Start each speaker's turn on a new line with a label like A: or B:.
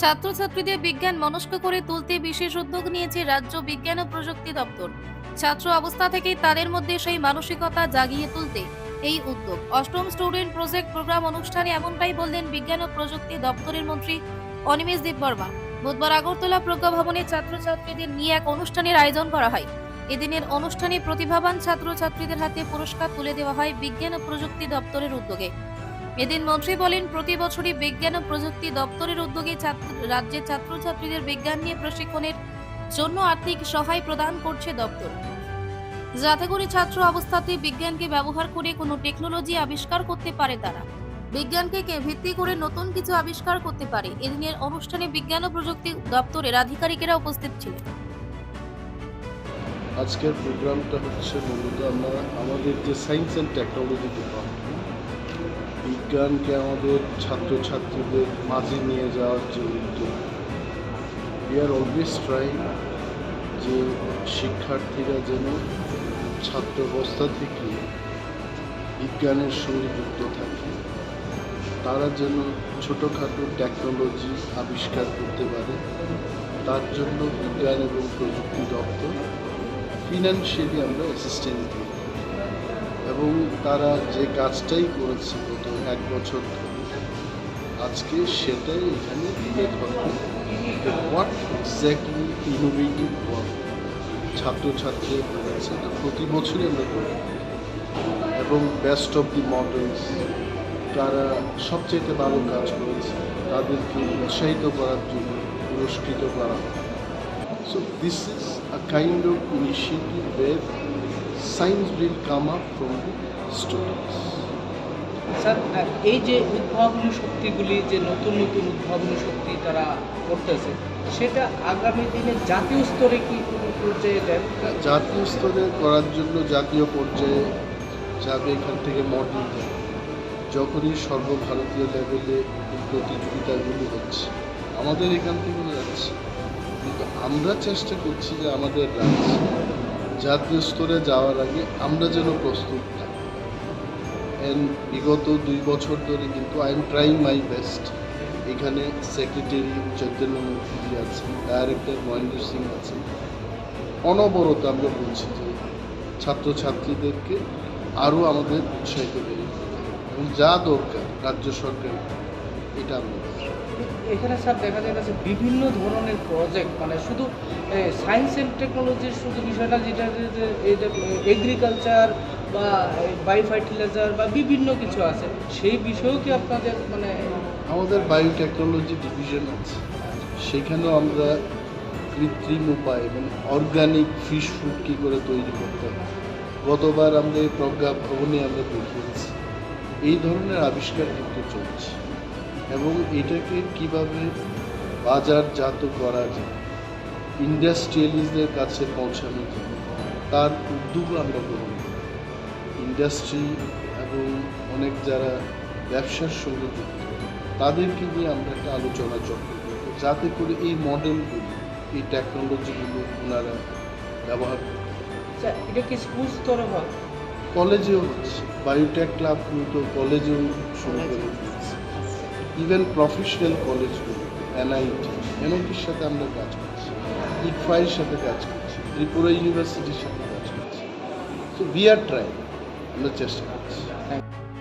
A: ছাত্রছাত্রীদের বিজ্ঞান মনস্ক করে তুলতে বিশেষ উদ্যোগ নিয়েছে রাজ্য বিজ্ঞান ও প্রযুক্তি দপ্তর। ছাত্র অবস্থা থেকেই তাদের মধ্যে সেই মানসিকতা জাগিয়ে তুলতে এই উদ্যোগ। অষ্টম স্টুডেন্ট প্রজেক্ট প্রোগ্রাম অনুষ্ঠানে এমনটাই বললেন বিজ্ঞান ও প্রযুক্তি দপ্তরের মন্ত্রী অনিমেষ দেববর্মা। বুধবার আগরতলা প্রজ্ঞা ভবনে ছাত্রছাত্রীদের নিয়ে এক অনুষ্ঠানের আয়োজন করা হয়। এদিনের অনুষ্ঠানে প্রতিভাবান ছাত্রছাত্রীদের হাতে পুরস্কার তুলে দেওয়া হয় বিজ্ঞান ও প্রযুক্তি দপ্তরের উদ্যোগে। এদিন মন্ত্রী বলেন, প্রতি বছরই বিজ্ঞান ও প্রযুক্তি দপ্তরের উদ্যোগে রাজ্যের ছাত্রছাত্রীদের বিজ্ঞান নিয়ে প্রশিক্ষণের জন্য আর্থিক সহায় প্রদান করছে দপ্তর। যাতে করে ছাত্র অবস্থাতে বিজ্ঞানকে ব্যবহার করে কোনো টেকনোলজি আবিষ্কার করতে পারে তারা। বিজ্ঞানকে কে- ভিত্তি করে নতুন কিছু আবিষ্কার করতে পারে। এদিনের অনুষ্ঠানে বিজ্ঞান ও প্রযুক্তি দপ্তরের আধিকারিকেরা উপস্থিত ছিলেন।
B: আজকের প্রোগ্রামটা হচ্ছে মূলত আমরা আমাদের যে সায়েন্স অ্যান্ড টেকনোলজি ডিপার্টমেন্ট বিজ্ঞানকে আমাদের ছাত্রছাত্রীদের মাঝে নিয়ে যাওয়ার যে উদ্যোগ উই আর অলওয়েজ ট্রাইং যে শিক্ষার্থীরা যেন ছাত্র অবস্থা থেকে বিজ্ঞানের সঙ্গে যুক্ত থাকে। তারা যেন ছোটোখাটো টেকনোলজি আবিষ্কার করতে পারে। তার জন্য বিজ্ঞান এবং প্রযুক্তি দপ্তর ফিনান্সিয়ালি আমরা অ্যাসিস্ট্যান্ট দিই। এবং তারা যে কাজটাই করেছে গত এক বছর আজকে সেটাই এখানে হোয়াট এক্স্যাক্টলি ইনোভেটিভ ওয়ার্ক ছাত্রছাত্রীরা করেছে, এটা প্রতি বছরই আমরা করি। এবং বেস্ট অফ দি মডেলস তারা সবচেয়ে ভালো কাজ করেছে, তাদেরকে উৎসাহিত করার জন্য, পুরস্কৃত করা this is a kind of initiative where science will come up from the students.
C: Sir এই যে উদ্ভাবনী শক্তিগুলি যে নতুন নতুন উদ্ভাবনী শক্তি তারা করতেছে সেটা আগামী দিনে জাতীয় স্তরে কি পর্যায়ে দেন
B: জাতীয় স্তরে করার জন্য জাতীয় পর্যায়ে যাবে এখান থেকে মডেল যাবে যখনই সর্বভারতীয় লেভেলে প্রতিযোগিতাগুলি হচ্ছে। আমাদের এখান থেকে যাচ্ছে। কিন্তু আমরা চেষ্টা করছি যে আমাদের রাজ্য জাতীয় স্তরে যাওয়ার আগে আমরা যেন প্রস্তুত থাকি অ্যান্ড বিগত দুই বছর ধরে কিন্তু I am trying my best এখানে সেক্রেটারি চৈতন্য মুখার্জি আছে ডাইরেক্টর মহেন্দ্র সিং আছে। অনবরত আমরা বলছি যে ছাত্রছাত্রীদেরকে আরও আমাদের উৎসাহিত করে এবং যা দরকার রাজ্য সরকার এটা আমরা।
C: এখানে স্যার দেখা যাচ্ছে বিভিন্ন ধরনের প্রজেক্ট মানে শুধু সায়েন্স অ্যান্ড টেকনোলজির শুধু বিষয়টা যেটা যে এগ্রিকালচার বা বায়ো ফার্টিলাইজার বা বিভিন্ন কিছু আছে, সেই বিষয়েও কি আপনাদের মানে
B: আমাদের বায়োটেকনোলজি ডিভিশন আছে। সেখানেও আমরা কৃত্রিম উপায় এবং অর্গানিক ফিশ ফুড কী করে তৈরি করতে হবে গতবার আমরা এই প্রজ্ঞা ভবনে আমরা দেখিয়েছি। এই ধরনের আবিষ্কার কিন্তু চলছে। এবং এটাকে কীভাবে বাজারজাত করা যায় ইন্ডাস্ট্রিয়ালিস্টদের কাছে পৌঁছানো যায় তার উদ্যোগ আমরা গ্রহণ করি। ইন্ডাস্ট্রি এবং অনেক যারা ব্যবসার সঙ্গে যুক্ত তাদেরকে নিয়ে আমরা একটা আলোচনা চক্র করব যাতে করে এই মডেলগুলো এই টেকনোলজিগুলো ওনারা ব্যবহার করতে
C: এটা কি স্কুল স্তরে হয়?
B: কলেজেও হচ্ছে। বায়োটেক ক্লাবগুলো তো কলেজেও শুরু করে দিয়েছে। ইভেন প্রফেশনাল কলেজগুলো এনআইটি এমনটির সাথে আমরা কাজ করছি। ইকফাইয়ের সাথে কাজ করছি। ত্রিপুরা ইউনিভার্সিটির সাথে কাজ করছি। সো বি আর ট্রাই আমরা চেষ্টা